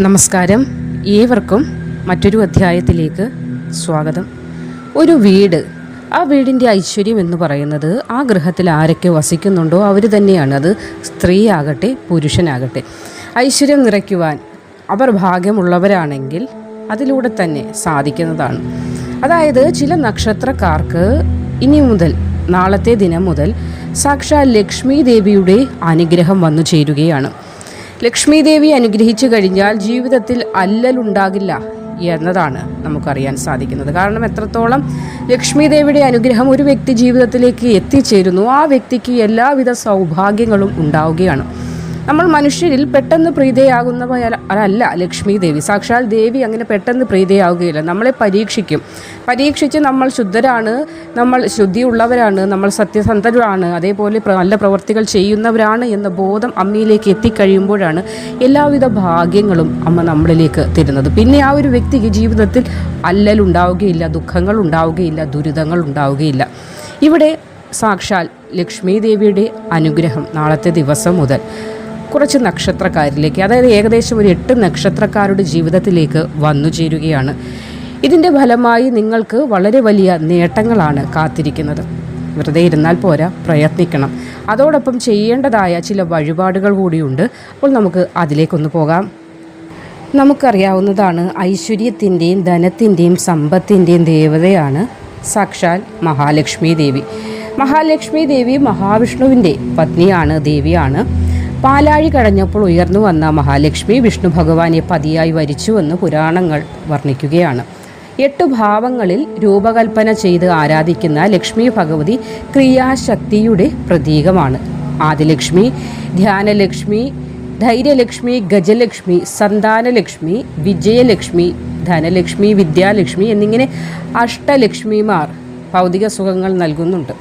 നമസ്കാരം. ഏവർക്കും മറ്റൊരു അധ്യായത്തിലേക്ക് സ്വാഗതം. ഒരു വീട് ആ വീടിന്റെ ഐശ്വര്യം എന്ന് പറയുന്നത് ആ ഗൃഹത്തിൽ ആരൊക്കെ വസിക്കുന്നുണ്ടോ അവർ തന്നെയാണ്. അത് സ്ത്രീ ആകട്ടെ പുരുഷനാകട്ടെ. ഐശ്വര്യം നിറയ്ക്കുവാൻ അവർ ഭാഗ്യമുള്ളവരാണെങ്കിൽ അതിലൂടെ തന്നെ സാധിക്കുന്നതാണ്. അതായത് ചില നക്ഷത്രക്കാർക്ക് ഇനി മുതൽ നാളത്തെ ദിനം മുതൽ സാക്ഷാൽ ലക്ഷ്മി ദേവിയുടെ അനുഗ്രഹം വന്നു ചേരുകയാണ്. ലക്ഷ്മി ദേവി അനുഗ്രഹിച്ചു കഴിഞ്ഞാൽ ജീവിതത്തിൽ അല്ലലുണ്ടാകില്ല എന്നതാണ് നമുക്കറിയാൻ സാധിക്കുന്നത്. കാരണം എത്രത്തോളം ലക്ഷ്മി ദേവിയുടെ അനുഗ്രഹം ഒരു വ്യക്തി ജീവിതത്തിലേക്ക് എത്തിച്ചേരുന്നു ആ വ്യക്തിക്ക് എല്ലാവിധ സൗഭാഗ്യങ്ങളും ഉണ്ടാവുകയാണ്. നമ്മൾ മനുഷ്യരിൽ പെട്ടെന്ന് പ്രീതയാകുന്നവരല്ല ലക്ഷ്മി ദേവി സാക്ഷാൽ ദേവി അങ്ങനെ പെട്ടെന്ന് പ്രീതയാവുകയില്ല. നമ്മളെ പരീക്ഷിക്കും. പരീക്ഷിച്ച് നമ്മൾ ശുദ്ധരാണ് നമ്മൾ ശുദ്ധിയുള്ളവരാണ് നമ്മൾ സത്യസന്ധരാണ് അതേപോലെ നല്ല പ്രവർത്തികൾ ചെയ്യുന്നവരാണ് എന്ന ബോധം അമ്മയിലേക്ക് എത്തിക്കഴിയുമ്പോഴാണ് എല്ലാവിധ ഭാഗ്യങ്ങളും അമ്മ നമ്മളിലേക്ക് തരുന്നത്. പിന്നെ ആ ഒരു വ്യക്തിക്ക് ജീവിതത്തിൽ അല്ലലുണ്ടാവുകയില്ല ദുഃഖങ്ങൾ ഉണ്ടാവുകയില്ല ദുരിതങ്ങൾ ഉണ്ടാവുകയില്ല. ഇവിടെ സാക്ഷാൽ ലക്ഷ്മി ദേവിയുടെ അനുഗ്രഹം നാളത്തെ ദിവസം മുതൽ. കുറച്ച് നക്ഷത്രക്കാരിലേക്ക് അതായത് ഏകദേശം ഒരു എട്ട് നക്ഷത്രക്കാരുടെ ജീവിതത്തിലേക്ക് വന്നു ചേരുകയാണ്. ഇതിന്റെ ഫലമായി നിങ്ങൾക്ക് വളരെ വലിയ നേട്ടങ്ങളാണ് കാത്തിരിക്കുന്നത്. വെറുതെ ഇരുന്നാൽ പോരാ പ്രയത്നിക്കണം. അതോടൊപ്പം ചെയ്യേണ്ടതായ ചില വഴിപാടുകൾ കൂടിയുണ്ട്. അപ്പോൾ നമുക്ക് അതിലേക്കൊന്ന് പോകാം. നമുക്കറിയാവുന്നതാണ് ഐശ്വര്യത്തിന്റെയും ധനത്തിന്റെയും സമ്പത്തിന്റെയും ദേവതയാണ് സാക്ഷാൽ മഹാലക്ഷ്മി ദേവി. മഹാലക്ഷ്മി ദേവി മഹാവിഷ്ണുവിന്റെ പത്നിയാണ് ദേവിയാണ്. പാലാഴി കടഞ്ഞപ്പോൾ ഉയർന്നു വന്ന മഹാലക്ഷ്മി വിഷ്ണു ഭഗവാനെ പതിയായി വരിച്ചുവെന്ന് പുരാണങ്ങൾ വർണിക്കുകയാണ്. എട്ട് ഭാവങ്ങളിൽ രൂപകൽപ്പന ചെയ്ത് ആരാധിക്കുന്ന ലക്ഷ്മി ഭഗവതി ക്രിയാശക്തിയുടെ പ്രതീകമാണ്. ആദിലക്ഷ്മി ധ്യാനലക്ഷ്മി ധൈര്യലക്ഷ്മി ഗജലക്ഷ്മി സന്താനലക്ഷ്മി വിജയലക്ഷ്മി ധനലക്ഷ്മി വിദ്യാലക്ഷ്മി എന്നിങ്ങനെ അഷ്ടലക്ഷ്മിമാർ ഭൗതിക സുഖങ്ങൾ നൽകുന്നുണ്ട്.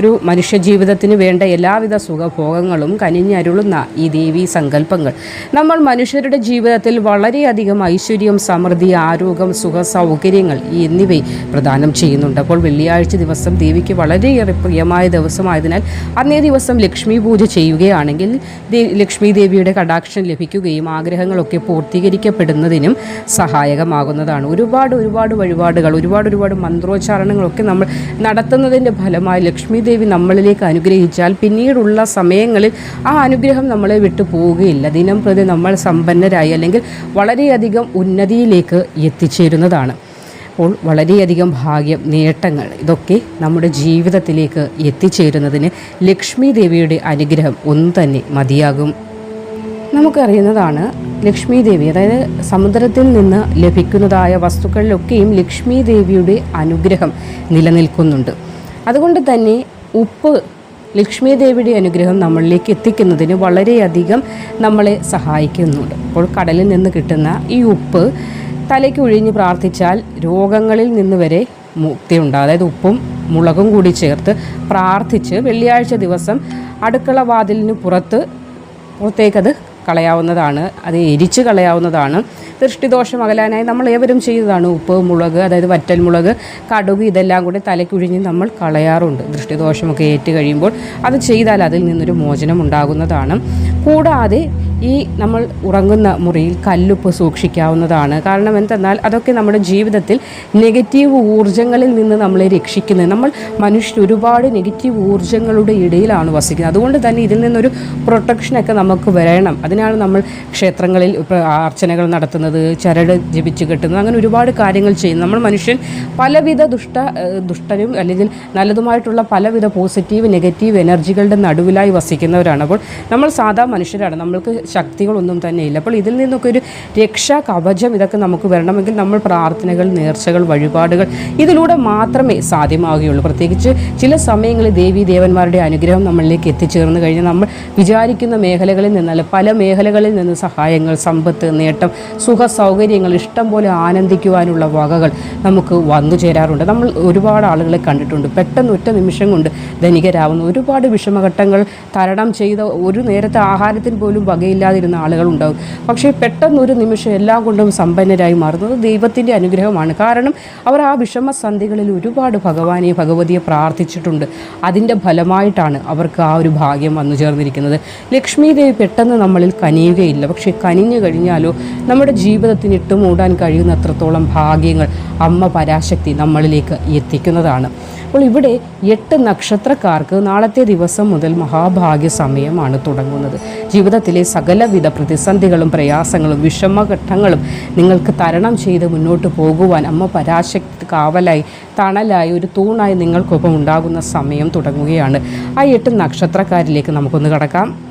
ഒരു മനുഷ്യ ജീവിതത്തിന് വേണ്ട എല്ലാവിധ സുഖഭോഗങ്ങളും കനിഞ്ഞരുളുന്ന ഈ ദേവീ സങ്കല്പങ്ങൾ. നമ്മൾ മനുഷ്യരുടെ ജീവിതത്തിൽ വളരെയധികം ഐശ്വര്യം സമൃദ്ധി ആരോഗ്യം സുഖ സൗകര്യങ്ങൾ എന്നിവ പ്രദാനം ചെയ്യുന്നുണ്ട്. അപ്പോൾ വെള്ളിയാഴ്ച ദിവസം ദേവിക്ക് വളരെയേറെ പ്രിയമായ ദിവസമായതിനാൽ അന്നേ ദിവസം ലക്ഷ്മി പൂജ ചെയ്യുകയാണെങ്കിൽ ലക്ഷ്മി ദേവിയുടെ കടാക്ഷം ലഭിക്കുകയും ആഗ്രഹങ്ങളൊക്കെ പൂർത്തീകരിക്കപ്പെടുന്നതിനും സഹായകമാകുന്നതാണ്. ഒരുപാട് ഒരുപാട് വഴിപാടുകൾ ഒരുപാട് ഒരുപാട് മന്ത്രോച്ചാരണങ്ങളൊക്കെ നമ്മൾ നടത്തുന്നതിന്റെ ഫലമായി ലക്ഷ്മി ദേവി നമ്മളിലേക്ക് അനുഗ്രഹിച്ചാൽ പിന്നീടുള്ള സമയങ്ങളിൽ ആ അനുഗ്രഹം നമ്മളെ വിട്ടു പോവുകയില്ല. ദിനം പ്രതി നമ്മൾ സമ്പന്നരായി അല്ലെങ്കിൽ വളരെയധികം ഉന്നതിയിലേക്ക് എത്തിച്ചേരുന്നതാണ്. അപ്പോൾ വളരെയധികം ഭാഗ്യം നേട്ടങ്ങൾ ഇതൊക്കെ നമ്മുടെ ജീവിതത്തിലേക്ക് എത്തിച്ചേരുന്നതിന് ലക്ഷ്മി ദേവിയുടെ അനുഗ്രഹം ഒന്ന് തന്നെ മതിയാകും. നമുക്കറിയുന്നതാണ് ലക്ഷ്മി ദേവി അതായത് സമുദ്രത്തിൽ നിന്ന് ലഭിക്കുന്നതായ വസ്തുക്കളിലൊക്കെയും ലക്ഷ്മി ദേവിയുടെ അനുഗ്രഹം നിലനിൽക്കുന്നുണ്ട്. അതുകൊണ്ട് തന്നെ ഉപ്പ് ലക്ഷ്മി ദേവിയുടെ അനുഗ്രഹം നമ്മളിലേക്ക് എത്തിക്കുന്നതിന് വളരെയധികം നമ്മളെ സഹായിക്കുന്നുണ്ട്. അപ്പോൾ കടലിൽ നിന്ന് കിട്ടുന്ന ഈ ഉപ്പ് തലയ്ക്ക് ഒഴിഞ്ഞ് പ്രാർത്ഥിച്ചാൽ രോഗങ്ങളിൽ നിന്ന് വരെ മുക്തി ഉണ്ട് അതായത് ഉപ്പും മുളകും കൂടി ചേർത്ത് പ്രാർത്ഥിച്ച് വെള്ളിയാഴ്ച ദിവസം അടുക്കള വാതിലിന് പുറത്ത് പുറത്തേക്കത് കളയാവുന്നതാണ് അത് എരിച്ച് കളയാവുന്നതാണ്. ദൃഷ്ടിദോഷം അകലാനായി നമ്മൾ ഏവരും ചെയ്തതാണ്. ഉപ്പ് മുളക് അതായത് വറ്റൽ മുളക് കടുക് ഇതെല്ലാം കൂടി തലക്കുഴിഞ്ഞ് നമ്മൾ കളയാറുണ്ട്. ദൃഷ്ടിദോഷമൊക്കെ ഏറ്റ് കഴിയുമ്പോൾ അത് ചെയ്താൽ അതിൽ നിന്നൊരു മോചനം ഉണ്ടാകുന്നതാണ്. കൂടാതെ ഈ നമ്മൾ ഉറങ്ങുന്ന മുറിയിൽ കല്ലുപ്പ് സൂക്ഷിക്കാവുന്നതാണ്. കാരണം എന്തെന്നാൽ അതൊക്കെ നമ്മുടെ ജീവിതത്തിൽ നെഗറ്റീവ് ഊർജങ്ങളിൽ നിന്ന് നമ്മളെ രക്ഷിക്കുന്നത്. നമ്മൾ മനുഷ്യർ ഒരുപാട് നെഗറ്റീവ് ഊർജങ്ങളുടെ ഇടയിലാണ് വസിക്കുന്നത്. അതുകൊണ്ട് തന്നെ ഇതിൽ നിന്നൊരു പ്രൊട്ടക്ഷനൊക്കെ നമുക്ക് വരണം. അതിനാണ് നമ്മൾ ക്ഷേത്രങ്ങളിൽ അർച്ചനകൾ നടത്തുന്നത് ചരട് ജപിച്ച് കെട്ടുന്നത് അങ്ങനെ ഒരുപാട് കാര്യങ്ങൾ ചെയ്യുന്നു നമ്മൾ മനുഷ്യൻ പലവിധ ദുഷ്ട ദുഷ്ടനും അല്ലെങ്കിൽ നല്ലതുമായിട്ടുള്ള പലവിധ പോസിറ്റീവ് നെഗറ്റീവ് എനർജികളുടെ നടുവിലായി വസിക്കുന്നവരാണ്. അപ്പോൾ നമ്മൾ സാധാ മനുഷ്യരാണ്. നമ്മൾക്ക് ശക്തികളൊന്നും തന്നെ ഇല്ല അപ്പോൾ ഇതിൽ നിന്നൊക്കെ ഒരു രക്ഷാ കവചം ഇതൊക്കെ നമുക്ക് വരണമെങ്കിൽ നമ്മൾ പ്രാർത്ഥനകൾ നേർച്ചകൾ വഴിപാടുകൾ ഇതിലൂടെ മാത്രമേ സാധ്യമാവുകയുള്ളൂ. പ്രത്യേകിച്ച് ചില സമയങ്ങളിൽ ദേവീ ദേവന്മാരുടെ അനുഗ്രഹം നമ്മളിലേക്ക് എത്തിച്ചേർന്ന് കഴിഞ്ഞാൽ നമ്മൾ വിചാരിക്കുന്ന മേഖലകളിൽ നിന്നല്ല പല മേഖലകളിൽ നിന്ന് സഹായങ്ങൾ സമ്പത്ത് നേട്ടം സുഖ സൗകര്യങ്ങൾ ഇഷ്ടം പോലെ ആനന്ദിക്കുവാനുള്ള വകകൾ നമുക്ക് വന്നു ചേരാറുണ്ട്. നമ്മൾ ഒരുപാട് ആളുകളെ കണ്ടിട്ടുണ്ട്. പെട്ടെന്ന് ഒറ്റ നിമിഷം കൊണ്ട് ധനികരാവുന്ന ഒരുപാട് വിഷമഘട്ടങ്ങൾ തരണം ചെയ്ത ഒരു നേരത്തെ ആഹാരത്തിന് പോലും വകയില്ല ഒന്നുമില്ലാതിരുന്ന ആളുകളുണ്ടാവും. പക്ഷേ പെട്ടെന്നൊരു നിമിഷം എല്ലാം കൊണ്ടും സമ്പന്നരായി മാറുന്നത് ദൈവത്തിന്റെ അനുഗ്രഹമാണ്. കാരണം അവർ ആ വിഷമസന്ധികളിൽ ഒരുപാട് ഭഗവാനെ ഭഗവതിയെ പ്രാർത്ഥിച്ചിട്ടുണ്ട്. അതിന്റെ ഫലമായിട്ടാണ് അവർക്ക് ആ ഒരു ഭാഗ്യം വന്നു ചേർന്നിരിക്കുന്നത്. ലക്ഷ്മി ദേവി പെട്ടെന്ന് നമ്മളിൽ കനിയുകയില്ല. പക്ഷേ കനിഞ്ഞു കഴിഞ്ഞാലോ നമ്മുടെ ജീവിതത്തിന് ഇട്ടുമൂടാൻ കഴിയുന്ന അത്രത്തോളം ഭാഗ്യങ്ങൾ അമ്മ പരാശക്തി നമ്മളിലേക്ക് എത്തിക്കുന്നതാണ്. അപ്പോൾ ഇവിടെ എട്ട് നക്ഷത്രക്കാർക്ക് നാളത്തെ ദിവസം മുതൽ മഹാഭാഗ്യ സമയമാണ് തുടങ്ങുന്നത്. ജീവിതത്തിലെ സകലവിധ പ്രതിസന്ധികളും പ്രയാസങ്ങളും വിഷമഘട്ടങ്ങളും നിങ്ങൾക്ക് തരണം ചെയ്ത് മുന്നോട്ട് പോകുവാൻ അമ്മ പരാശക്തി കാവലായി തണലായി ഒരു തൂണായി നിങ്ങൾക്കൊപ്പം ഉണ്ടാകുന്ന സമയം തുടങ്ങുകയാണ്. ആ എട്ട് നക്ഷത്രക്കാരിലേക്ക് നമുക്കൊന്ന് കടക്കാം.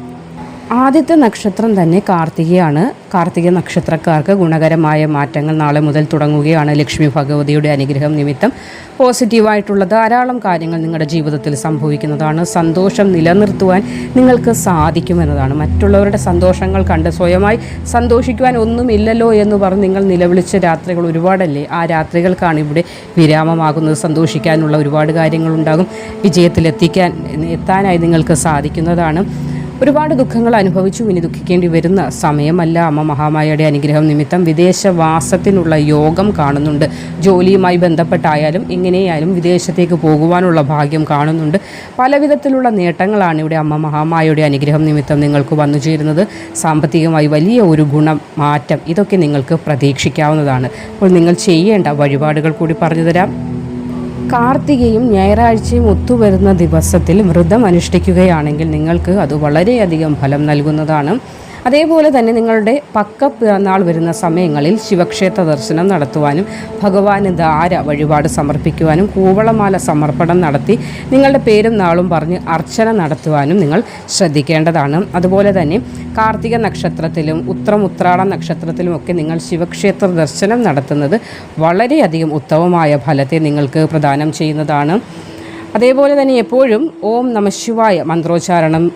ആദ്യത്തെ നക്ഷത്രം തന്നെ കാർത്തികയാണ്. കാർത്തിക നക്ഷത്രക്കാർക്ക് ഗുണകരമായ മാറ്റങ്ങൾ നാളെ മുതൽ തുടങ്ങുകയാണ്. ലക്ഷ്മി ഭഗവതിയുടെ അനുഗ്രഹം നിമിത്തം പോസിറ്റീവായിട്ടുള്ള ധാരാളം കാര്യങ്ങൾ നിങ്ങളുടെ ജീവിതത്തിൽ സംഭവിക്കുന്നതാണ്. സന്തോഷം നിലനിർത്തുവാൻ നിങ്ങൾക്ക് സാധിക്കുമെന്നതാണ്. മറ്റുള്ളവരുടെ സന്തോഷങ്ങൾ കണ്ട് സ്വയമായി സന്തോഷിക്കുവാൻ ഒന്നുമില്ലല്ലോ എന്ന് പറഞ്ഞ് നിങ്ങൾ നിലവിളിച്ച രാത്രികൾ ഒരുപാടല്ലേ? ആ രാത്രികൾക്കാണ് ഇവിടെ വിരാമമാകുന്നത്. സന്തോഷിക്കാനുള്ള ഒരുപാട് കാര്യങ്ങളുണ്ടാകും. വിജയത്തിലെത്തിക്കാൻ എത്താനായി നിങ്ങൾക്ക് സാധിക്കുന്നതാണ്. ഒരുപാട് ദുഃഖങ്ങൾ അനുഭവിച്ചു. ഇനി ദുഃഖിക്കേണ്ടി വരുന്ന സമയമല്ല. അമ്മ മഹാമായയുടെ അനുഗ്രഹം നിമിത്തം വിദേശവാസത്തിനുള്ള യോഗം കാണുന്നുണ്ട്. ജോലിയുമായി ബന്ധപ്പെട്ടായാലും എങ്ങനെയായാലും വിദേശത്തേക്ക് പോകുവാനുള്ള ഭാഗ്യം കാണുന്നുണ്ട്. പലവിധത്തിലുള്ള നേട്ടങ്ങളാണ് ഇവിടെ അമ്മ മഹാമായയുടെ അനുഗ്രഹം നിമിത്തം നിങ്ങൾക്ക് വന്നു ചേരുന്നത്. സാമ്പത്തികമായി വലിയ ഒരു ഗുണം മാറ്റം ഇതൊക്കെ നിങ്ങൾക്ക് പ്രതീക്ഷിക്കാവുന്നതാണ്. അപ്പോൾ നിങ്ങൾ ചെയ്യേണ്ട വഴിപാടുകൾ കൂടി പറഞ്ഞു തരാം. കാർത്തികയും ഞായറാഴ്ചയും ഒത്തുവരുന്ന ദിവസത്തിൽ വ്രതം അനുഷ്ഠിക്കുകയാണെങ്കിൽ നിങ്ങൾക്ക് അത് വളരെയധികം ഫലം നൽകുന്നതാണ്. അതേപോലെ തന്നെ നിങ്ങളുടെ പക്ക പിറന്നാൾ വരുന്ന സമയങ്ങളിൽ ശിവക്ഷേത്ര ദർശനം നടത്തുവാനും ഭഗവാന് ധാര വഴിപാട് സമർപ്പിക്കുവാനും കൂവളമാല സമർപ്പണം നടത്തി നിങ്ങളുടെ പേരും നാളും പറഞ്ഞ് അർച്ചന നടത്തുവാനും നിങ്ങൾ ശ്രദ്ധിക്കേണ്ടതാണ്. അതുപോലെ തന്നെ കാർത്തിക നക്ഷത്രത്തിലും ഉത്രം ഉത്രാട നക്ഷത്രത്തിലും ഒക്കെ നിങ്ങൾ ശിവക്ഷേത്ര ദർശനം നടത്തുന്നത് വളരെയധികം ഉത്തമമായ ഫലത്തെ നിങ്ങൾക്ക് പ്രദാനം ചെയ്യുന്നതാണ്. അതേപോലെ തന്നെ എപ്പോഴും ഓം നമശിവായ മന്ത്രോച്ചാരണം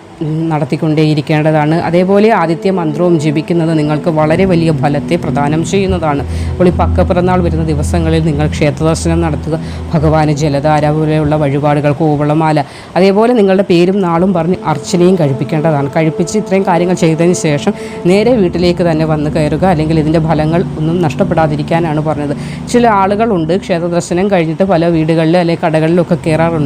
നടത്തിക്കൊണ്ടേയിരിക്കേണ്ടതാണ്. അതേപോലെ ആദിത്യ മന്ത്രവും ജപിക്കുന്നത് നിങ്ങൾക്ക് വളരെ വലിയ ഫലത്തെ പ്രദാനം ചെയ്യുന്നതാണ്. അപ്പോൾ ഈ പക്ക പിറന്നാൾ വരുന്ന ദിവസങ്ങളിൽ നിങ്ങൾ ക്ഷേത്രദർശനം നടത്തുക ഭഗവാന് ജലധാര പോലെയുള്ള വഴിപാടുകൾ കോവളമാല അതേപോലെ നിങ്ങളുടെ പേരും നാളും പറഞ്ഞ് അർച്ചനയും കഴിപ്പിക്കേണ്ടതാണ്. കഴിപ്പിച്ച് ഇത്രയും കാര്യങ്ങൾ ചെയ്തതിന് ശേഷം നേരെ വീട്ടിലേക്ക് തന്നെ വന്ന് കയറുക അല്ലെങ്കിൽ ഇതിന്റെ ഫലങ്ങൾ ഒന്നും നഷ്ടപ്പെടാതിരിക്കാനാണ് പറഞ്ഞത്. ചില ആളുകളുണ്ട് ക്ഷേത്രദർശനം കഴിഞ്ഞിട്ട് പല വീടുകളിൽ അല്ലെങ്കിൽ കടകളിലൊക്കെ കയറാറുണ്ട്.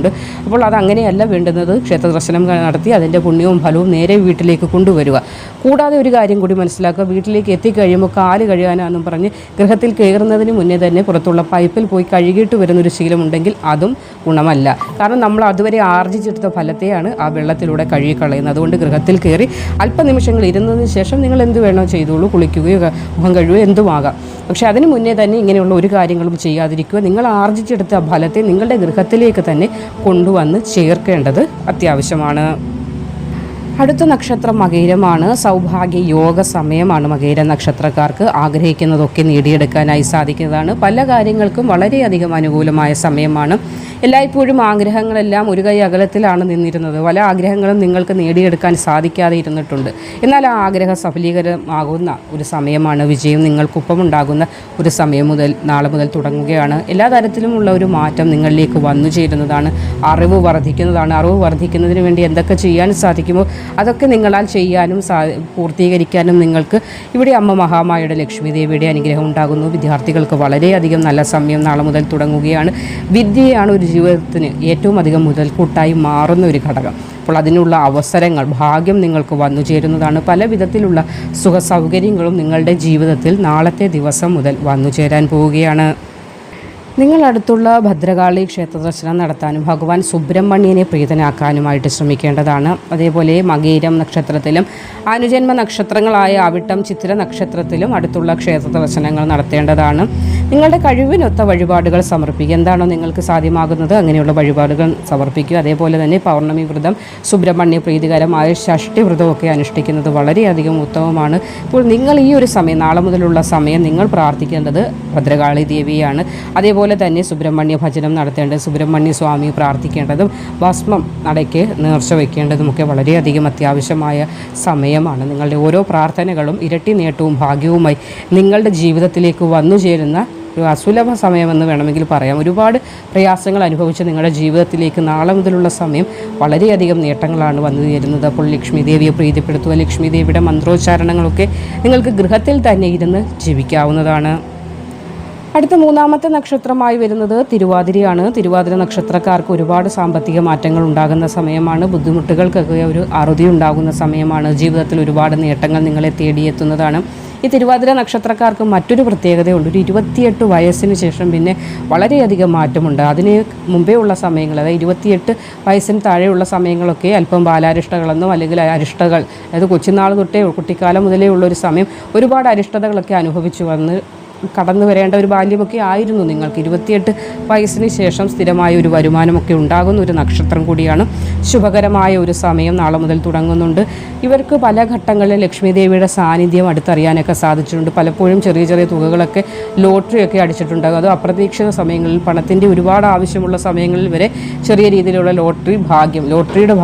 അപ്പോൾ അത് അങ്ങനെയല്ല വേണ്ടുന്നത് ക്ഷേത്ര ദർശനം നടത്തി അതിന്റെ പുണ്യവും ഫലവും നേരെ വീട്ടിലേക്ക് കൊണ്ടുവരിക. കൂടാതെ ഒരു കാര്യം കൂടി മനസ്സിലാക്കുക. വീട്ടിലേക്ക് എത്തിക്കഴിയുമ്പോൾ കാൽ കഴുകാനാണെന്നും പറഞ്ഞ് ഗൃഹത്തിൽ കയറുന്നതിന് മുന്നേ തന്നെ പുറത്തുള്ള പൈപ്പിൽ പോയി കഴുകിയിട്ട് വരുന്നൊരു ശീലമുണ്ടെങ്കിൽ അതും ഗുണമല്ല. കാരണം നമ്മൾ അതുവരെ ആർജിച്ചെടുത്ത ഫലത്തെയാണ് ആ വെള്ളത്തിലൂടെ കഴുകിക്കളയുന്നത്. അതുകൊണ്ട് ഗൃഹത്തിൽ കയറി അല്പനിമിഷങ്ങൾ ഇരുന്നതിന് ശേഷം നിങ്ങൾ എന്ത് വേണോ ചെയ്തോളൂ. കുളിക്കുകയോ മുഖം കഴുകുകയോ എന്തുമാകാം പക്ഷേ അതിന് മുന്നേ തന്നെ ഇങ്ങനെയുള്ള ഒരു കാര്യങ്ങളും ചെയ്യാതിരിക്കുക. നിങ്ങൾ ആർജിച്ചെടുത്ത ഫലത്തെ നിങ്ങളുടെ ഗൃഹത്തിലേക്ക് തന്നെ കൊണ്ടുവന്ന് ചേർക്കേണ്ടത് അത്യാവശ്യമാണ്. അടുത്ത നക്ഷത്രം മകേരമാണ്. സൗഭാഗ്യ യോഗ സമയമാണ് മകേര നക്ഷത്രക്കാർക്ക് ആഗ്രഹിക്കുന്നതൊക്കെ നേടിയെടുക്കാനായി സാധിക്കുന്നതാണ്. പല കാര്യങ്ങൾക്കും വളരെയധികം അനുകൂലമായ സമയമാണ്. എല്ലായ്പ്പോഴും ആഗ്രഹങ്ങളെല്ലാം ഒരു കൈ അകലത്തിലാണ് നിന്നിരുന്നത്. പല ആഗ്രഹങ്ങളും നിങ്ങൾക്ക് നേടിയെടുക്കാൻ സാധിക്കാതെ ഇരുന്നിട്ടുണ്ട്. എന്നാൽ ആ ആഗ്രഹം സഫലീകരമാകുന്ന ഒരു സമയമാണ് വിജയം. നിങ്ങൾക്കൊപ്പം ഉണ്ടാകുന്ന ഒരു സമയം മുതൽ നാളെ മുതൽ തുടങ്ങുകയാണ്. എല്ലാ തരത്തിലുമുള്ള ഒരു മാറ്റം നിങ്ങളിലേക്ക് വന്നു ചേരുന്നതാണ്. അറിവ് വർദ്ധിക്കുന്നതാണ്. അറിവ് വർദ്ധിക്കുന്നതിന് വേണ്ടി എന്തൊക്കെ ചെയ്യാൻ സാധിക്കുമോ അതൊക്കെ നിങ്ങളാൽ ചെയ്യാനും സാ പൂർത്തീകരിക്കാനും നിങ്ങൾക്ക് ഇവിടെ അമ്മ മഹാമായയുടെ ലക്ഷ്മി ദേവിയുടെ അനുഗ്രഹം ഉണ്ടാകുന്നു. വിദ്യാർത്ഥികൾക്ക് വളരെയധികം നല്ല സമയം നാളെ മുതൽ തുടങ്ങുകയാണ്. വിദ്യയാണ് ഒരു ജീവിതത്തിന് ഏറ്റവും അധികം മുതൽക്കൂട്ടായി മാറുന്ന ഒരു ഘടകം. അപ്പോൾ അതിനുള്ള അവസരങ്ങൾ ഭാഗ്യം നിങ്ങൾക്ക് വന്നു ചേരുന്നതാണ്. പല വിധത്തിലുള്ള സുഖ സൗകര്യങ്ങളും നിങ്ങളുടെ ജീവിതത്തിൽ നാളത്തെ ദിവസം മുതൽ വന്നു ചേരാൻ പോവുകയാണ്. നിങ്ങൾ അടുത്തുള്ള ഭദ്രകാളി ക്ഷേത്ര ദർശനം നടത്താനും ഭഗവാൻ സുബ്രഹ്മണ്യനെ പ്രീതനാക്കാനുമായിട്ട് ശ്രമിക്കേണ്ടതാണ്. അതേപോലെ മകീരം നക്ഷത്രത്തിലും അനുജന്മ നക്ഷത്രങ്ങളായ അവിട്ടം ചിത്ര നക്ഷത്രത്തിലും അടുത്തുള്ള ക്ഷേത്ര ദർശനങ്ങൾ നടത്തേണ്ടതാണ്. നിങ്ങളുടെ കഴിവിനൊത്ത വഴിപാടുകൾ സമർപ്പിക്കുക. എന്താണോ നിങ്ങൾക്ക് സാധ്യമാകുന്നത് അങ്ങനെയുള്ള വഴിപാടുകൾ സമർപ്പിക്കുക. അതേപോലെ തന്നെ പൗർണമി വ്രതം സുബ്രഹ്മണ്യ പ്രീതികരമായ ഷഷ്ടി വ്രതമൊക്കെ അനുഷ്ഠിക്കുന്നത് വളരെയധികം ഉത്തമമാണ്. ഇപ്പോൾ നിങ്ങൾ ഈ ഒരു സമയം നാളെ മുതലുള്ള സമയം നിങ്ങൾ പ്രാർത്ഥിക്കേണ്ടത് ഭദ്രകാളി ദേവിയാണ്. അതേപോലെ തന്നെ സുബ്രഹ്മണ്യ ഭജനം നടത്തേണ്ടത് സുബ്രഹ്മണ്യ സ്വാമി പ്രാർത്ഥിക്കേണ്ടതും ഭസ്മം നടയ്ക്ക് നേർച്ച വയ്ക്കേണ്ടതുമൊക്കെ വളരെയധികം അത്യാവശ്യമായ സമയമാണ്. നിങ്ങളുടെ ഓരോ പ്രാർത്ഥനകളും ഇരട്ടി നേട്ടവും ഭാഗ്യവുമായി നിങ്ങളുടെ ജീവിതത്തിലേക്ക് വന്നു ചേരുന്ന അസുലഭ സമയമെന്ന് വേണമെങ്കിൽ പറയാം. ഒരുപാട് പ്രയാസങ്ങൾ അനുഭവിച്ച് നിങ്ങളുടെ ജീവിതത്തിലേക്ക് നാളെ മുതലുള്ള സമയം വളരെയധികം നേട്ടങ്ങളാണ് വന്നു ചേരുന്നത്. അപ്പോൾ ലക്ഷ്മി ദേവിയെ പ്രീതിപ്പെടുത്തുക ലക്ഷ്മി ദേവിയുടെ മന്ത്രോച്ചാരണങ്ങളൊക്കെ നിങ്ങൾക്ക് ഗൃഹത്തിൽ തന്നെ ഇരുന്ന് ജീവിക്കാവുന്നതാണ്. അടുത്ത മൂന്നാമത്തെ നക്ഷത്രമായി വരുന്നത് തിരുവാതിരയാണ്. തിരുവാതിര നക്ഷത്രക്കാർക്ക് ഒരുപാട് സാമ്പത്തിക മാറ്റങ്ങൾ ഉണ്ടാകുന്ന സമയമാണ്. ബുദ്ധിമുട്ടുകൾക്കൊക്കെ ഒരു അറുതി ഉണ്ടാകുന്ന സമയമാണ്. ജീവിതത്തിൽ ഒരുപാട് നേട്ടങ്ങൾ നിങ്ങളെ തേടിയെത്തുന്നതാണ്. ഈ തിരുവാതിര നക്ഷത്രക്കാർക്ക് മറ്റൊരു പ്രത്യേകതയുണ്ട്. ഒരു ഇരുപത്തിയെട്ട് വയസ്സിന് ശേഷം പിന്നെ വളരെയധികം മാറ്റമുണ്ട്. അതിന് മുമ്പേ ഉള്ള സമയങ്ങൾ അതായത് ഇരുപത്തിയെട്ട് വയസ്സിന് താഴെയുള്ള സമയങ്ങളൊക്കെ അല്പം ബാലാരിഷ്ടകളെന്നും അല്ലെങ്കിൽ അരിഷ്ടകൾ അതായത് കൊച്ചുനാൾ തൊട്ടേ കുട്ടിക്കാലം മുതലേ ഉള്ള ഒരു സമയം ഒരുപാട് അരിഷ്ടതകളൊക്കെ അനുഭവിച്ചു വന്ന് കടന്നു വരേണ്ട ഒരു ബാല്യമൊക്കെ ആയിരുന്നു നിങ്ങൾക്ക്. ഇരുപത്തിയെട്ട് വയസ്സിന് ശേഷം സ്ഥിരമായ ഒരു വരുമാനമൊക്കെ ഉണ്ടാകുന്ന ഒരു നക്ഷത്രം കൂടിയാണ്. ശുഭകരമായ ഒരു സമയം നാളെ മുതൽ തുടങ്ങുന്നുണ്ട്. ഇവർക്ക് പല ഘട്ടങ്ങളിൽ ലക്ഷ്മി ദേവിയുടെ സാന്നിധ്യം അടുത്തറിയാനൊക്കെ സാധിച്ചിട്ടുണ്ട്. പലപ്പോഴും ചെറിയ ചെറിയ തുകകളൊക്കെ ലോട്ടറിയൊക്കെ അടിച്ചിട്ടുണ്ടാകും. അത് അപ്രതീക്ഷിത സമയങ്ങളിൽ പണത്തിന്റെ ഒരുപാട് ആവശ്യമുള്ള സമയങ്ങളിൽ വരെ ചെറിയ രീതിയിലുള്ള ലോട്ടറി ഭാഗ്യം ലോട്ടറിയുടെ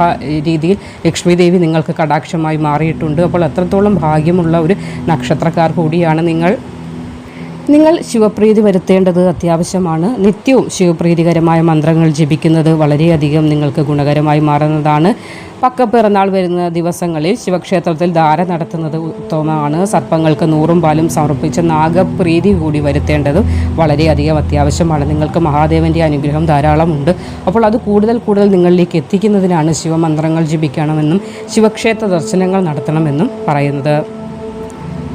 രീതിയിൽ ലക്ഷ്മി ദേവി നിങ്ങൾക്ക് കടാക്ഷമായി മാറിയിട്ടുണ്ട്. അപ്പോൾ എത്രത്തോളം ഭാഗ്യമുള്ള ഒരു നക്ഷത്രക്കാർ കൂടിയാണ് നിങ്ങൾ. നിങ്ങൾ ശിവപ്രീതി വരുത്തേണ്ടത് അത്യാവശ്യമാണ്. നിത്യവും ശിവപ്രീതികരമായ മന്ത്രങ്ങൾ ജപിക്കുന്നത് വളരെയധികം നിങ്ങൾക്ക് ഗുണകരമായി മാറുന്നതാണ്. പക്ക പിറന്നാൾ വരുന്ന ദിവസങ്ങളിൽ ശിവക്ഷേത്രത്തിൽ ധാര നടത്തുന്നത് ഉത്തമമാണ്. സർപ്പങ്ങൾക്ക് നൂറും പാലും സമർപ്പിച്ച് നാഗപ്രീതി കൂടി വരുത്തേണ്ടതും വളരെയധികം അത്യാവശ്യമാണ്. നിങ്ങൾക്ക് മഹാദേവന്റെ അനുഗ്രഹം ധാരാളമുണ്ട് അപ്പോൾ അത് കൂടുതൽ കൂടുതൽ നിങ്ങളിലേക്ക് എത്തിക്കുന്നതിനാണ് ശിവമന്ത്രങ്ങൾ ജപിക്കണമെന്നും ശിവക്ഷേത്ര ദർശനങ്ങൾ നടത്തണമെന്നും പറയുന്നത്.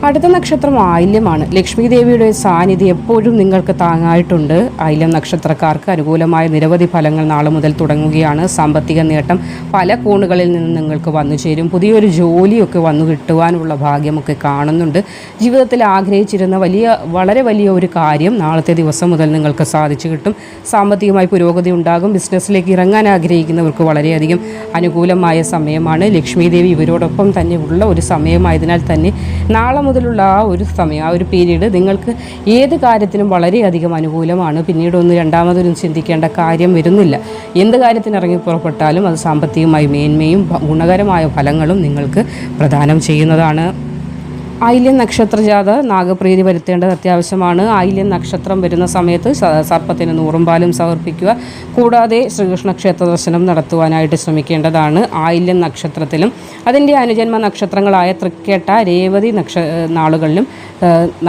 അടുത്ത നക്ഷത്രം ആയില്യമാണ്. ലക്ഷ്മി ദേവിയുടെ സാന്നിധ്യം എപ്പോഴും നിങ്ങൾക്ക് താങ്ങായിട്ടുണ്ട്. ആയില്യം നക്ഷത്രക്കാർക്ക് അനുകൂലമായ നിരവധി ഫലങ്ങൾ നാളെ മുതൽ തുടങ്ങുകയാണ്. സാമ്പത്തിക നേട്ടം പല കോണുകളിൽ നിന്ന് നിങ്ങൾക്ക് വന്നു ചേരും. പുതിയൊരു ജോലിയൊക്കെ വന്നു കിട്ടുവാനുള്ള ഭാഗ്യമൊക്കെ കാണുന്നുണ്ട്. ജീവിതത്തിൽ ആഗ്രഹിച്ചിരുന്ന വലിയ വളരെ വലിയ ഒരു കാര്യം നാളത്തെ ദിവസം മുതൽ നിങ്ങൾക്ക് സാധിച്ചു കിട്ടും. സാമ്പത്തികമായി പുരോഗതി ഉണ്ടാകും. ബിസിനസ്സിലേക്ക് ഇറങ്ങാൻ ആഗ്രഹിക്കുന്നവർക്ക് വളരെയധികം അനുകൂലമായ സമയമാണ്. ലക്ഷ്മി ദേവി ഇവരോടൊപ്പം തന്നെ ഉള്ള ഒരു സമയമായതിനാൽ തന്നെ നാളെ മുതലുള്ള ആ ഒരു സമയം ആ ഒരു പീരീഡ് നിങ്ങൾക്ക് ഏത് കാര്യത്തിനും വളരെയധികം അനുകൂലമാണ്. പിന്നീട് രണ്ടാമതൊന്നും ചിന്തിക്കേണ്ട കാര്യം വരുന്നില്ല. എന്ത് കാര്യത്തിന് ഇറങ്ങി പുറപ്പെട്ടാലും അത് സാമ്പത്തികമായി മേന്മയും ഗുണകരമായ ഫലങ്ങളും നിങ്ങൾക്ക് പ്രദാനം ചെയ്യുന്നതാണ്. ആയില്യം നക്ഷത്രജാത നാഗപ്രീതി വരുത്തേണ്ടത് അത്യാവശ്യമാണ്. ആയില്യം നക്ഷത്രം വരുന്ന സമയത്ത് സർപ്പത്തിന് നൂറും പാലും സമർപ്പിക്കുക. കൂടാതെ ശ്രീകൃഷ്ണ ക്ഷേത്ര ദർശനം നടത്തുവാനായിട്ട് ശ്രമിക്കേണ്ടതാണ് ആയില്യം നക്ഷത്രത്തിലും. അതിന്റെ അനുജന്മ നക്ഷത്രങ്ങളായ തൃക്കേട്ട രേവതി നക്ഷ നാളുകളിലും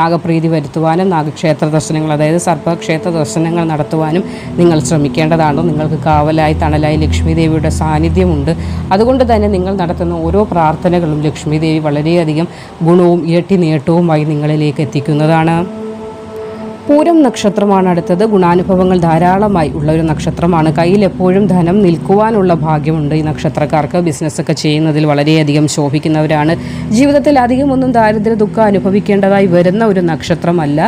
നാഗപ്രീതി വരുത്തുവാനും നാഗക്ഷേത്ര ദർശനങ്ങൾ അതായത് സർപ്പക്ഷേത്ര ദർശനങ്ങൾ നടത്തുവാനും നിങ്ങൾ ശ്രമിക്കേണ്ടതാണ്. നിങ്ങൾക്ക് കാവലായി തണലായി ലക്ഷ്മി ദേവിയുടെ സാന്നിധ്യമുണ്ട്. അതുകൊണ്ട് തന്നെ നിങ്ങൾ നടത്തുന്ന ഓരോ പ്രാർത്ഥനകളും ലക്ഷ്മി ദേവി വളരെയധികം ഗുണവും ഇരട്ടി നേട്ടവുമായി നിങ്ങളിലേക്ക് എത്തിക്കുന്നതാണ്. പൂരം നക്ഷത്രമാണ് അടുത്തത്. ഗുണാനുഭവങ്ങൾ ധാരാളമായി ഉള്ള ഒരു നക്ഷത്രമാണ്. കയ്യിൽ എപ്പോഴും ധനം നിൽക്കുവാനുള്ള ഭാഗ്യമുണ്ട് ഈ നക്ഷത്രക്കാർക്ക്. ബിസിനസ്സൊക്കെ ചെയ്യുന്നതിൽ വളരെയധികം ശോഭിക്കുന്നവരാണ്. ജീവിതത്തിൽ അധികമൊന്നും ദാരിദ്ര്യ ദുഃഖം അനുഭവിക്കേണ്ടതായി വരുന്ന ഒരു നക്ഷത്രമല്ല.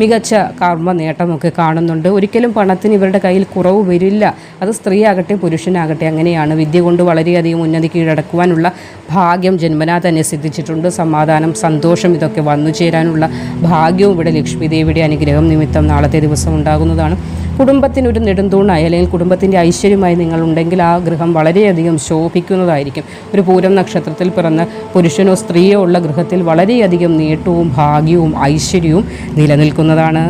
മികച്ച കർമ്മ നേട്ടമൊക്കെ കാണുന്നുണ്ട്. ഒരിക്കലും പണത്തിന് ഇവരുടെ കയ്യിൽ കുറവ് വരില്ല. അത് സ്ത്രീയാകട്ടെ പുരുഷനാകട്ടെ അങ്ങനെയാണ്. വിദ്യ കൊണ്ട് വളരെയധികം ഉന്നതി കീഴടക്കുവാനുള്ള ഭാഗ്യം ജന്മനാ തന്നെ സിദ്ധിച്ചിട്ടുണ്ട്. സമാധാനം സന്തോഷം ഇതൊക്കെ വന്നു ചേരാനുള്ള ഭാഗ്യവും ഇവിടെ ലക്ഷ്മി ദേവിയുടെ അനുഗ്രഹം നിമിത്തം നാളത്തെ ദിവസം ഉണ്ടാകുന്നതാണ്. കുടുംബത്തിനൊരു നെടുന്തൂണായി അല്ലെങ്കിൽ കുടുംബത്തിന്റെ ഐശ്വര്യമായി നിങ്ങളുണ്ടെങ്കിൽ ആ ഗൃഹം വളരെയധികം ശോഭിക്കുന്നതായിരിക്കും. ഒരു പൂരം നക്ഷത്രത്തിൽ പിറന്ന പുരുഷനോ സ്ത്രീയോ ഉള്ള ഗൃഹത്തിൽ വളരെയധികം നേട്ടവും ഭാഗ്യവും ഐശ്വര്യവും നിലനിൽക്കുന്നതാണ്.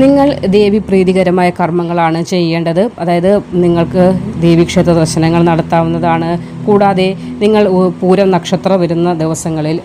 നിങ്ങൾ ദേവി പ്രീതികരമായ കർമ്മങ്ങളാണ് ചെയ്യേണ്ടത്. അതായത് നിങ്ങൾക്ക് ദേവീക്ഷേത്ര ദർശനങ്ങൾ നടത്താവുന്നതാണ്. കൂടാതെ നിങ്ങൾ പൂരം നക്ഷത്രം വരുന്ന ദിവസങ്ങളിൽ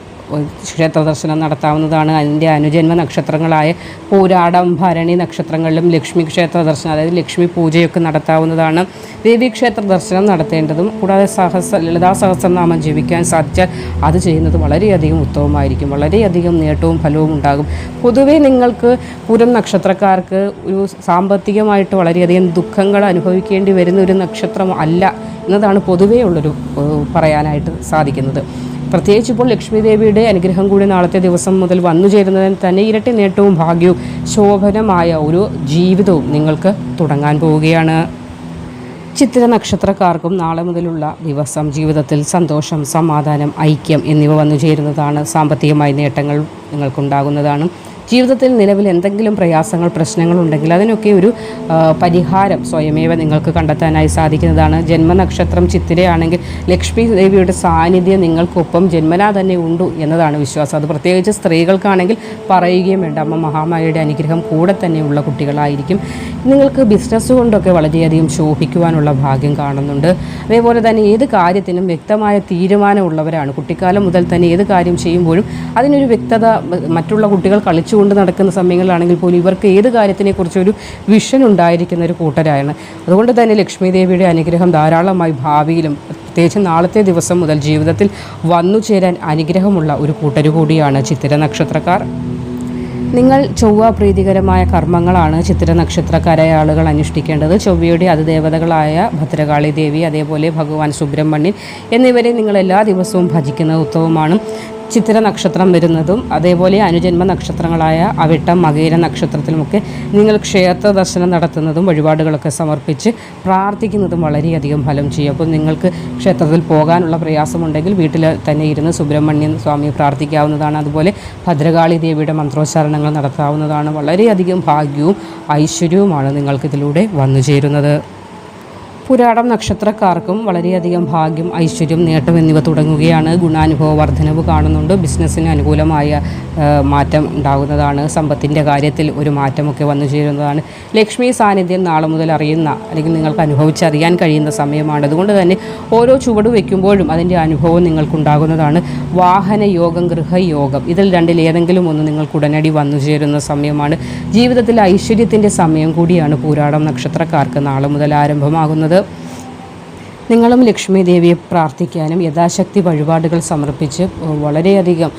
ക്ഷേത്ര ദർശനം നടത്താവുന്നതാണ്. അതിന്റെ അനുജന്മ നക്ഷത്രങ്ങളായ പൂരാടം ഭരണി നക്ഷത്രങ്ങളിലും ലക്ഷ്മി ക്ഷേത്ര ദർശനം അതായത് ലക്ഷ്മി പൂജയൊക്കെ നടത്താവുന്നതാണ്. ദേവി ക്ഷേത്ര ദർശനം നടത്തേണ്ടതും കൂടാതെ സഹസ ലളിതാ സഹസ്രനാമം ജപിക്കാൻ സാധിച്ചാൽ അത് ചെയ്യുന്നത് വളരെയധികം ഉത്തമമായിരിക്കും. വളരെയധികം നേട്ടവും ഫലവും ഉണ്ടാകും. പൊതുവേ നിങ്ങൾക്ക് പൂരം നക്ഷത്രക്കാർക്ക് ഒരു സാമ്പത്തികമായിട്ട് വളരെയധികം ദുഃഖങ്ങൾ അനുഭവിക്കേണ്ടി വരുന്ന ഒരു നക്ഷത്രം അല്ല എന്നതാണ് പൊതുവേ ഉള്ളൊരു പറയാനായിട്ട് സാധിക്കുന്നത്. പ്രത്യേകിച്ച് ഇപ്പോൾ ലക്ഷ്മി ദേവിയുടെ അനുഗ്രഹം കൂടി നാളത്തെ ദിവസം മുതൽ വന്നു ചേരുന്നതിന് തന്നെ ഇരട്ടി നേട്ടവും ഭാഗ്യവും ശോഭനമായ ഒരു ജീവിതവും നിങ്ങൾക്ക് തുടങ്ങാൻ പോവുകയാണ്. ചിത്ര നക്ഷത്രക്കാർക്കും നാളെ മുതലുള്ള ദിവസം ജീവിതത്തിൽ സന്തോഷം സമാധാനം ഐക്യം എന്നിവ വന്നു ചേരുന്നതാണ് സാമ്പത്തികമായ നേട്ടങ്ങൾ നിങ്ങൾക്കുണ്ടാകുന്നതാണ്. ജീവിതത്തിൽ നിലവിൽ എന്തെങ്കിലും പ്രയാസങ്ങൾ പ്രശ്നങ്ങൾ ഉണ്ടെങ്കിൽ അതിനൊക്കെ ഒരു പരിഹാരം സ്വയമേവ നിങ്ങൾക്ക് കണ്ടെത്താനായി സാധിക്കുന്നതാണ്. ജന്മനക്ഷത്രം ചിത്തിരയാണെങ്കിൽ ലക്ഷ്മി ദേവിയുടെ സാന്നിധ്യം നിങ്ങൾക്കൊപ്പം ജന്മനാ തന്നെ ഉണ്ടു എന്നതാണ് വിശ്വാസം. അത് പ്രത്യേകിച്ച് സ്ത്രീകൾക്കാണെങ്കിൽ പറയുകയും വേണ്ട അമ്മ മഹാമാരിയുടെ അനുഗ്രഹം കൂടെ തന്നെയുള്ള കുട്ടികളായിരിക്കും. നിങ്ങൾക്ക് ബിസിനസ് കൊണ്ടൊക്കെ വളരെയധികം ശോഭിക്കുവാനുള്ള ഭാഗ്യം കാണുന്നുണ്ട്. അതേപോലെ തന്നെ ഏത് കാര്യത്തിനും വ്യക്തമായ തീരുമാനമുള്ളവരാണ് കുട്ടിക്കാലം മുതൽ തന്നെ ഏത് കാര്യം ചെയ്യുമ്പോഴും അതിനൊരു വ്യക്തത മറ്റുള്ള കുട്ടികൾ കളിച്ചുകൊണ്ട് നടക്കുന്ന സമയങ്ങളിലാണെങ്കിൽ പോലും ഇവർക്ക് ഏത് കാര്യത്തിനെക്കുറിച്ച് ഒരു വിഷൻ ഉണ്ടായിരിക്കുന്ന ഒരു കൂട്ടരാണ്. അതുകൊണ്ട് തന്നെ ലക്ഷ്മി ദേവിയുടെ അനുഗ്രഹം ധാരാളമായി ഭാവിയിലും പ്രത്യേകിച്ച് നാളത്തെ ദിവസം മുതൽ ജീവിതത്തിൽ വന്നു ചേരാൻ അനുഗ്രഹമുള്ള ഒരു കൂട്ടരു കൂടിയാണ് ചിത്തിര നക്ഷത്രക്കാർ. നിങ്ങൾ ചൊവ്വ പ്രീതികരമായ കർമ്മങ്ങളാണ് ചിത്തിര നക്ഷത്രക്കാരായ ആളുകൾ അനുഷ്ഠിക്കേണ്ടത്. ചൊവ്വയുടെ അതിദേവതകളായ ഭദ്രകാളി ദേവി അതേപോലെ ഭഗവാൻ സുബ്രഹ്മണ്യൻ എന്നിവരെ നിങ്ങൾ എല്ലാ ദിവസവും ഭജിക്കുന്നത് ഉത്തമമാണ് ചിത്തിര നക്ഷത്രം വരുന്നതും അതേപോലെ അനുജന്മ നക്ഷത്രങ്ങളായ അവിട്ടം മകീര നക്ഷത്രത്തിലുമൊക്കെ നിങ്ങൾ ക്ഷേത്ര ദർശനം നടത്തുന്നതും വഴിപാടുകളൊക്കെ സമർപ്പിച്ച് പ്രാർത്ഥിക്കുന്നതും വളരെയധികം ഫലം ചെയ്യും. അപ്പോൾ നിങ്ങൾക്ക് ക്ഷേത്രത്തിൽ പോകാനുള്ള പ്രയാസമുണ്ടെങ്കിൽ വീട്ടിൽ തന്നെ ഇരുന്ന് സുബ്രഹ്മണ്യൻ സ്വാമിയെ പ്രാർത്ഥിക്കാവുന്നതാണ്. അതുപോലെ ഭദ്രകാളി ദേവിയുടെ മന്ത്രോച്ചാരണങ്ങൾ നടത്താവുന്നതാണ്. വളരെയധികം ഭാഗ്യവും ഐശ്വര്യവുമാണ് നിങ്ങൾക്കിതിലൂടെ വന്നു ചേരുന്നത് പുരാടം നക്ഷത്രക്കാർക്കും വളരെയധികം ഭാഗ്യം ഐശ്വര്യം നേട്ടം എന്നിവ തുടങ്ങുകയാണ്. ഗുണാനുഭവ വർധനവ് കാണുന്നുണ്ട്. ബിസിനസ്സിന് അനുകൂലമായ മാറ്റം ഉണ്ടാകുന്നതാണ്. സമ്പത്തിന്റെ കാര്യത്തിൽ ഒരു മാറ്റമൊക്കെ വന്നു ചേരുന്നതാണ്. ലക്ഷ്മി സാന്നിധ്യം നാളെ മുതൽ അറിയുന്ന അല്ലെങ്കിൽ നിങ്ങൾക്ക് അനുഭവിച്ചറിയാൻ കഴിയുന്ന സമയമാണ്. അതുകൊണ്ട് തന്നെ ഓരോ ചുവട് വയ്ക്കുമ്പോഴും അതിന്റെ അനുഭവം നിങ്ങൾക്കുണ്ടാകുന്നതാണ്. വാഹന യോഗം ഗൃഹയോഗം ഇതിൽ രണ്ടിൽ ഏതെങ്കിലും ഒന്ന് നിങ്ങൾക്ക് ഉടനടി വന്നു ചേരുന്ന സമയമാണ്. ജീവിതത്തിൽ ഐശ്വര്യത്തിന്റെ സമയം കൂടിയാണ് പൂരാടം നക്ഷത്രക്കാർക്ക് നാളെ മുതൽ ആരംഭമാകുന്നത്. Yep. നിങ്ങളും ലക്ഷ്മി ദേവിയെ പ്രാർത്ഥിക്കാനും യഥാശക്തി വഴിപാടുകൾ സമർപ്പിച്ച് വളരെയധികം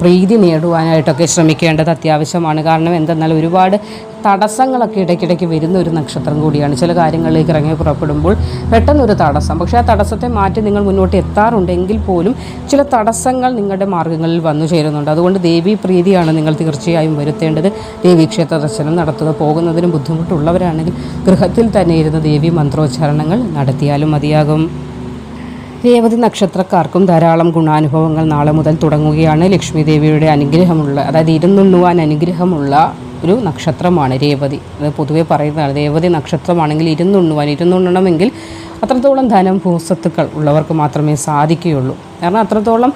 പ്രീതി നേടുവാനായിട്ടൊക്കെ ശ്രമിക്കേണ്ടത് അത്യാവശ്യമാണ്. കാരണം എന്തെന്നാൽ ഒരുപാട് തടസ്സങ്ങളൊക്കെ ഇടയ്ക്കിടയ്ക്ക് വരുന്ന ഒരു നക്ഷത്രം കൂടിയാണ്. ചില കാര്യങ്ങളിലേക്ക് ഇറങ്ങി പുറപ്പെടുമ്പോൾ പെട്ടെന്നൊരു തടസ്സം. പക്ഷേ ആ തടസ്സത്തെ മാറ്റി നിങ്ങൾ മുന്നോട്ട് എത്താറുണ്ടെങ്കിൽ പോലും ചില തടസ്സങ്ങൾ നിങ്ങളുടെ മാർഗങ്ങളിൽ വന്നു ചേരുന്നുണ്ട്. അതുകൊണ്ട് ദേവി പ്രീതിയാണ് നിങ്ങൾ തീർച്ചയായും വരുത്തേണ്ടത്. ദേവി ക്ഷേത്ര ദർശനം നടത്തുക പോകുന്നതിന് ബുദ്ധിമുട്ടുള്ളവരാണെങ്കിൽ ഗൃഹത്തിൽ തന്നെ ഇരുന്ന് ദേവി മന്ത്രോച്ചാരണങ്ങൾ നടത്തിയാലും മതിയാകും രേവതി നക്ഷത്രക്കാർക്കും ധാരാളം ഗുണാനുഭവങ്ങൾ നാളെ മുതൽ തുടങ്ങുകയാണ്. ലക്ഷ്മി ദേവിയുടെ അനുഗ്രഹമുള്ള അതായത് ഇരുന്നുണ്ണുവാൻ അനുഗ്രഹമുള്ള ഒരു നക്ഷത്രമാണ് രേവതി. അത് പൊതുവെ പറയുന്നതാണ് രേവതി നക്ഷത്രമാണെങ്കിൽ ഇരുന്നുണ്ണുവാൻ ഇരുന്നുണ്ണണമെങ്കിൽ അത്രത്തോളം ധനം ഭൂസ്വത്തുക്കൾ ഉള്ളവർക്ക് മാത്രമേ സാധിക്കുകയുള്ളൂ. കാരണം അത്രത്തോളം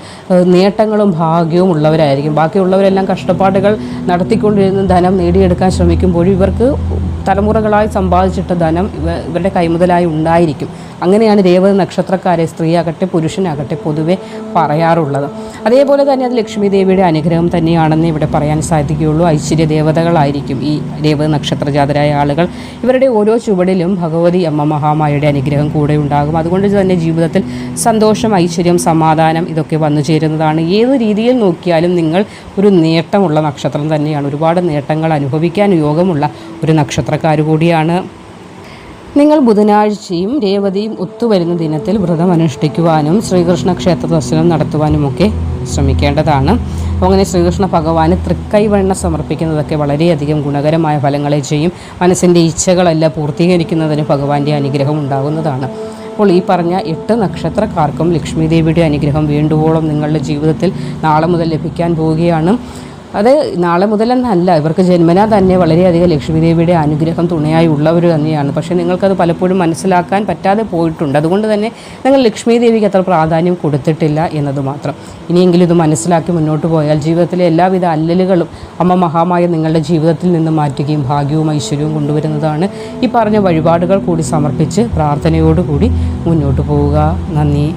നേട്ടങ്ങളും ഭാഗ്യവും ഉള്ളവരായിരിക്കും. ബാക്കിയുള്ളവരെല്ലാം കഷ്ടപ്പാടുകൾ നടത്തിക്കൊണ്ടിരുന്ന ധനം നേടിയെടുക്കാൻ ശ്രമിക്കുമ്പോഴും ഇവർക്ക് തലമുറകളായി സമ്പാദിച്ചിട്ട ധനം ഇവ ഇവരുടെ കൈമുതലായി ഉണ്ടായിരിക്കും. അങ്ങനെയാണ് രേവതി നക്ഷത്രക്കാരെ സ്ത്രീയാകട്ടെ പുരുഷനാകട്ടെ പൊതുവെ പറയാറുള്ളത്. അതേപോലെ തന്നെ അത് ലക്ഷ്മി ദേവിയുടെ അനുഗ്രഹം തന്നെയാണെന്ന് ഇവിടെ പറയാൻ സാധിക്കുകയുള്ളൂ. ഐശ്വര്യ ദേവതകളായിരിക്കും ഈ രേവതി നക്ഷത്രജാതരായ ആളുകൾ. ഇവരുടെ ഓരോ ചുവടിലും ഭഗവതി അമ്മ മഹാമായയുടെ അനുഗ്രഹം കൂടെ ഉണ്ടാകും. അതുകൊണ്ട് തന്നെ ജീവിതത്തിൽ സന്തോഷം ഐശ്വര്യം സമാധാനം ഇതൊക്കെ വന്നു ചേരുന്നതാണ്. ഏത് രീതിയിൽ നോക്കിയാലും നിങ്ങൾ ഒരു നേട്ടമുള്ള നക്ഷത്രം തന്നെയാണ്. ഒരുപാട് നേട്ടങ്ങൾ അനുഭവിക്കാൻ യോഗമുള്ള ഒരു നക്ഷത്രക്കാർ കൂടിയാണ്. നിങ്ങൾ ബുധനാഴ്ചയും രേവതിയും ഒത്തുവരുന്ന ദിനത്തിൽ വ്രതം അനുഷ്ഠിക്കുവാനും ശ്രീകൃഷ്ണ ക്ഷേത്ര ദർശനം നടത്തുവാനുമൊക്കെ ശ്രമിക്കേണ്ടതാണ്. അങ്ങനെ ശ്രീകൃഷ്ണ ഭഗവാന് തൃക്കൈവെണ്ണ സമർപ്പിക്കുന്നതൊക്കെ വളരെയധികം ഗുണകരമായ ഫലങ്ങളെ ചെയ്യും. മനസ്സിന്റെ ഇച്ഛകളെല്ലാം പൂർത്തീകരിക്കുന്നതിന് ഭഗവാന്റെ അനുഗ്രഹം ഉണ്ടാകുന്നതാണ്. അപ്പോൾ ഈ പറഞ്ഞ എട്ട് നക്ഷത്രക്കാർക്കും ലക്ഷ്മി ദേവിയുടെ അനുഗ്രഹം വേണ്ടുവോളം നിങ്ങളുടെ ജീവിതത്തിൽ നാളെ മുതൽ ലഭിക്കാൻ പോവുകയാണ്. അത് നാളെ മുതലെന്നല്ല. ഇവർക്ക് ജന്മനാ തന്നെ വളരെയധികം ലക്ഷ്മിദേവിയുടെ അനുഗ്രഹം തുണയായി ഉള്ളവർ തന്നെയാണ്. പക്ഷേ നിങ്ങൾക്കത് പലപ്പോഴും മനസ്സിലാക്കാൻ പറ്റാതെ പോയിട്ടുണ്ട്. അതുകൊണ്ട് തന്നെ നിങ്ങൾ ലക്ഷ്മിദേവിക്ക് അത്ര പ്രാധാന്യം കൊടുത്തിട്ടില്ല എന്നത് മാത്രം. ഇനിയെങ്കിലും ഇത് മനസ്സിലാക്കി മുന്നോട്ട് പോയാൽ ജീവിതത്തിലെ എല്ലാവിധ അല്ലലുകളും അമ്മ മഹാമായ നിങ്ങളുടെ ജീവിതത്തിൽ നിന്ന് മാറ്റുകയും ഭാഗ്യവും ഐശ്വര്യവും കൊണ്ടുവരുന്നതാണ് ഈ പറഞ്ഞ വഴിപാടുകൾ കൂടി സമർപ്പിച്ച് പ്രാർത്ഥനയോടുകൂടി മുന്നോട്ട് പോവുക. നന്ദി.